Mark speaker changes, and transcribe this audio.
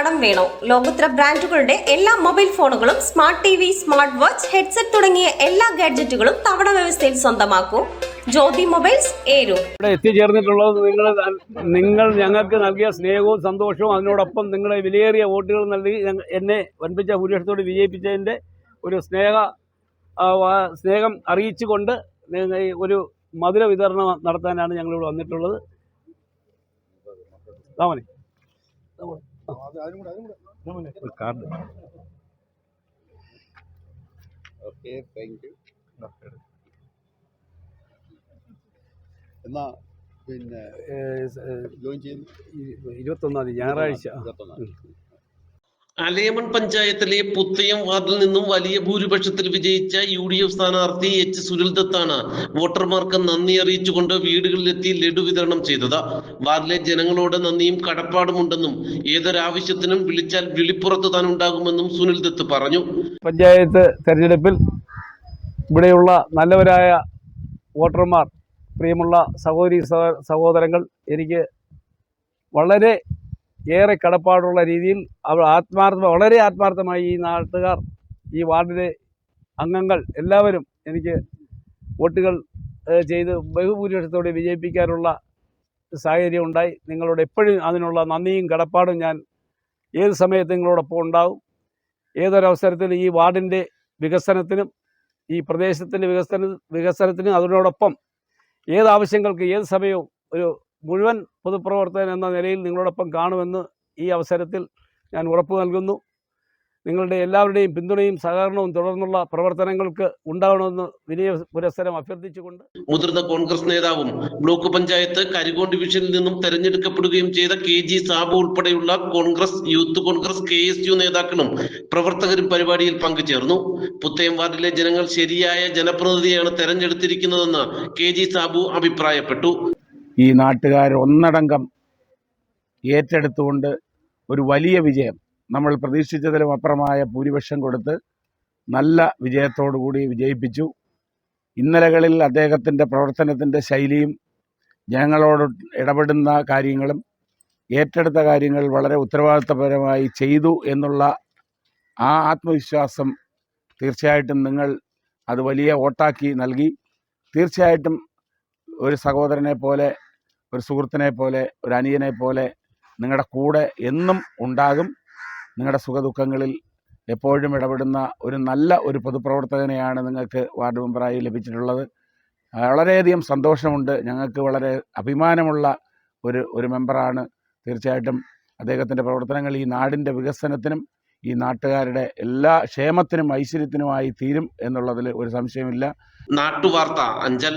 Speaker 1: കടം വേണോ? ലോകോത്തര ബ്രാൻഡുകളുടെ എല്ലാ മൊബൈൽ ഫോണുകളും smart T V smart watch headset തുടങ്ങിയ എല്ലാ ഗാഡ്ജറ്റുകളും തവണ വ്യവസ്ഥയിൽ സ്വന്തമാക്കൂ. ജ്യോതി മൊബൈൽസ്
Speaker 2: ഇവിടെ എത്തിച്ചേർന്നിട്ടുള്ളത് നിങ്ങൾ നിങ്ങൾ ഞങ്ങൾക്ക് നൽകിയ സ്നേഹവും സന്തോഷവും അതിനോടൊപ്പം നിങ്ങളെ വിലയേറിയ വോട്ടുകൾ നൽകി എന്നെ വൻപിച്ച ഭൂരിപക്ഷത്തോട് വിജയിപ്പിച്ചതിന്റെ ഒരു സ്നേഹ സ്നേഹം അറിയിച്ചുകൊണ്ട് ഒരു മധുര വിതരണം നടത്താനാണ് ഞങ്ങളിവിടെ വന്നിട്ടുള്ളത്. താമനെ കാർഡ്.
Speaker 3: ഓക്കെ താങ്ക് യു എന്നാ പിന്നെ
Speaker 2: ഇരുപത്തൊന്നാം തീയതി ഞായറാഴ്ച.
Speaker 3: ഇരുപത്തൊന്നാം തീയതി.
Speaker 4: അലയമൺ പഞ്ചായത്തിലെ പുത്തയം വാർഡിൽ നിന്നും വലിയ ഭൂരിപക്ഷത്തിൽ വിജയിച്ച യു ഡി എഫ് സ്ഥാനാർത്ഥി എച്ച് സുനിൽ ദത്താണ് വോട്ടർമാർക്ക് നന്ദി അറിയിച്ചുകൊണ്ട് വീടുകളിലെത്തി ലഡു വിതരണം ചെയ്തത് വാർഡിലെ ജനങ്ങളോട് നന്ദിയും കടപ്പാടുമുണ്ടെന്നും ഏതൊരാവശ്യത്തിനും വിളിച്ചാൽ വിളിപ്പുറത്ത് താൻ ഉണ്ടാകുമെന്നും സുനിൽ ദത്ത് പറഞ്ഞു
Speaker 2: പഞ്ചായത്ത് തെരഞ്ഞെടുപ്പിൽ ഇവിടെയുള്ള നല്ലവരായ വോട്ടർമാർ പ്രിയമുള്ള സഹോദരി സഹോദരങ്ങൾ എനിക്ക് വളരെ ഏറെ കടപ്പാടുള്ള രീതിയിൽ അവർ ആത്മാർത്ഥ വളരെ ആത്മാർത്ഥമായി ഈ നാട്ടുകാർ ഈ വാർഡിലെ അംഗങ്ങൾ എല്ലാവരും എനിക്ക് വോട്ടുകൾ ചെയ്ത് ബഹുഭൂരിപക്ഷത്തോടെ വിജയിപ്പിക്കാനുള്ള സാഹചര്യം ഉണ്ടായി. നിങ്ങളോട് എപ്പോഴും അതിനുള്ള നന്ദിയും കടപ്പാടും ഞാൻ ഏത് സമയത്ത് നിങ്ങളോടൊപ്പം ഉണ്ടാവും. ഏതൊരവസരത്തിലും ഈ വാർഡിന്റെ വികസനത്തിനും ഈ പ്രദേശത്തിന്റെ വികസന വികസനത്തിനും അതിനോടൊപ്പം ഏത് ആവശ്യങ്ങൾക്ക് ഏത് സമയവും ഒരു മുഴുവൻ പൊതുപ്രവർത്തകൻ എന്ന നിലയിൽ നിങ്ങളോടൊപ്പം കാണുമെന്ന് ഈ അവസരത്തിൽ ഞാൻ ഉറപ്പ് നൽകുന്നു. നിങ്ങളുടെ എല്ലാവരുടെയും പിന്തുണയും സഹകരണവും തുടർന്നുള്ള പ്രവർത്തനങ്ങൾക്ക് ഉണ്ടാകണമെന്ന് വിനയ പുരസ്സരം അഭ്യർത്ഥിച്ചുകൊണ്ട്
Speaker 4: മുതിർന്ന കോൺഗ്രസ് നേതാവും ബ്ലോക്ക് പഞ്ചായത്ത് കരികോൺ ഡിവിഷനിൽ നിന്നും തെരഞ്ഞെടുക്കപ്പെടുകയും ചെയ്ത കെ ജി സാബു ഉൾപ്പെടെയുള്ള Congress youth Congress K S U നേതാക്കളും പ്രവർത്തകരും പരിപാടിയിൽ പങ്കുചേർന്നു. പുത്തയം വാർഡിലെ ജനങ്ങൾ ശരിയായ ജനപ്രതിനിധിയാണ് തെരഞ്ഞെടുത്തിരിക്കുന്നതെന്ന് കെ ജി സാബു അഭിപ്രായപ്പെട്ടു.
Speaker 5: ഈ നാട്ടുകാർ ഒന്നടങ്കം ഏറ്റെടുത്തുകൊണ്ട് ഒരു വലിയ വിജയം. നമ്മൾ പ്രതീക്ഷിച്ചതിലും അപ്പുറമായ ഭൂരിപക്ഷം കൊടുത്ത് നല്ല വിജയത്തോടുകൂടി വിജയിപ്പിച്ചു. ഇന്നലകളിൽ അദ്ദേഹത്തിന്റെ പ്രവർത്തനത്തിന്റെ ശൈലിയും ജനങ്ങളോട് ഇടപെടുന്ന കാര്യങ്ങളും ഏറ്റെടുത്ത കാര്യങ്ങൾ വളരെ ഉത്തരവാദിത്തപരമായി ചെയ്തു എന്നുള്ള ആ ആത്മവിശ്വാസം തീർച്ചയായിട്ടും നിങ്ങൾ അത് വലിയ വോട്ടാക്കി നൽകി. തീർച്ചയായിട്ടും ഒരു സഹോദരനെ പോലെ ഒരു സുഹൃത്തിനെ പോലെ ഒരു അനിയനെ പോലെ നിങ്ങളുടെ കൂടെ എന്നും ഉണ്ടാകും. നിങ്ങളുടെ സുഖദുഃഖങ്ങളിൽ എപ്പോഴും ഇടപെടുന്ന ഒരു നല്ല ഒരു പൊതുപ്രവർത്തകനെയാണ് നിങ്ങൾക്ക് വാർഡ് മെമ്പറായി ലഭിച്ചിട്ടുള്ളത്. വളരെയധികം സന്തോഷമുണ്ട്. ഞങ്ങൾക്ക് വളരെ അഭിമാനമുള്ള ഒരു ഒരു മെമ്പറാണ്. തീർച്ചയായിട്ടും അദ്ദേഹത്തിന്റെ പ്രവർത്തനങ്ങൾ ഈ നാടിന്റെ വികസനത്തിനും ഈ നാട്ടുകാരുടെ എല്ലാ ക്ഷേമത്തിനും ഐശ്വര്യത്തിനുമായി തീരും എന്നുള്ളതിൽ ഒരു സംശയമില്ല.
Speaker 4: നാട്ടുവാർത്ത അഞ്ചൽ